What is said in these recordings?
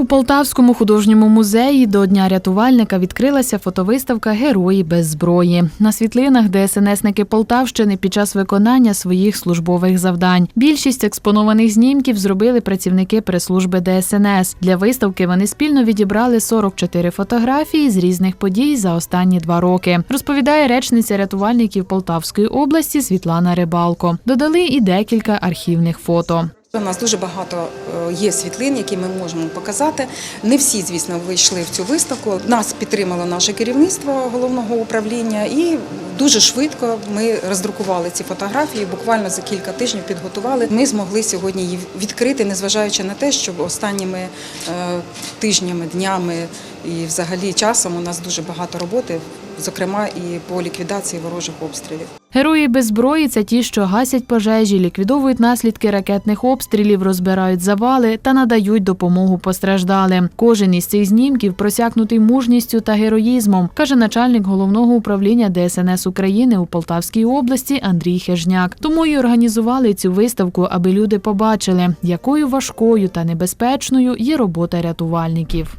У Полтавському художньому музеї до Дня рятувальника відкрилася фотовиставка Герої без зброї. На світлинах ДСНСники Полтавщини під час виконання своїх службових завдань. Більшість експонованих знімків зробили працівники прес-служби ДСНС. Для виставки вони спільно відібрали 44 фотографії з різних подій за останні два роки. Розповідає речниця рятувальників Полтавської області Світлана Рибалко. Додали і декілька архівних фото. У нас дуже багато е, є світлин, які ми можемо показати. Не всі, звісно, вийшли в цю виставку. Нас підтримало наше керівництво головного управління, і дуже швидко ми роздрукували ці фотографії. Буквально за кілька тижнів підготували. Ми змогли сьогодні її відкрити, незважаючи на те, що останніми е, тижнями, днями і взагалі часом у нас дуже багато роботи, зокрема і по ліквідації ворожих обстрілів. Герої без зброї це ті, що гасять пожежі, ліквідовують наслідки ракетних обстрілів, розбирають завали та надають допомогу постраждалим. Кожен із цих знімків просякнутий мужністю та героїзмом, каже начальник головного управління ДСНС України у Полтавській області Андрій Хежняк. Тому й організували цю виставку, аби люди побачили, якою важкою та небезпечною є робота рятувальників.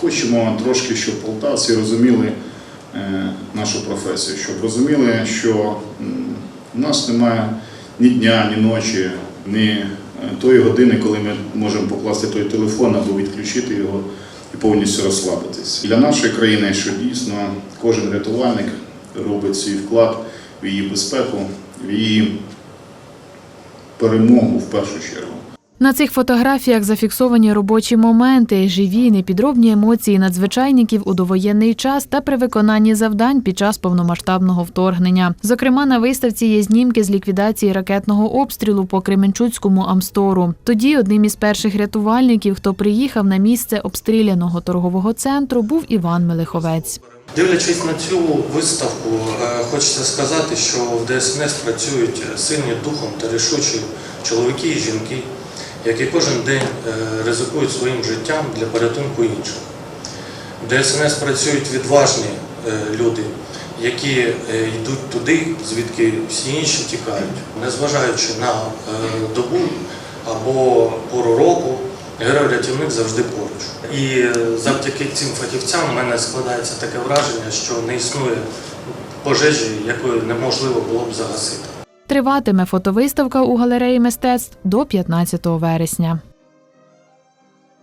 Хочемо трошки, щоб полтавці розуміли нашу професію, щоб розуміли, що у нас немає ні дня, ні ночі, ні е, тої години, коли ми можемо покласти той телефон або відключити його і повністю розслабитись. Для нашої країни, що дійсно кожен рятувальник робить свій вклад в її безпеку, в її перемогу в першу чергу. На цих фотографіях зафіксовані робочі моменти, живі, непідробні емоції надзвичайників у довоєнний час та при виконанні завдань під час повномасштабного вторгнення. Зокрема, на виставці є знімки з ліквідації ракетного обстрілу по Кременчуцькому Амстору. Тоді одним із перших рятувальників, хто приїхав на місце обстріляного торгового центру, був Іван Мелиховець. Дивлячись на цю виставку, е, хочеться сказати, що в ДСНС працюють сильні духом та рішучі чоловіки і жінки, які кожен день е, ризикують своїм життям для порятунку інших. В ДСНС працюють відважні е, люди, які е, йдуть туди, звідки всі інші тікають, незважаючи на добу або пору року. Герой-рятівник завжди поруч. І завдяки цим фахівцям в мене складається таке враження, що не існує пожежі, якої неможливо було б загасити. Триватиме фотовиставка у галереї мистецтв до 15 вересня.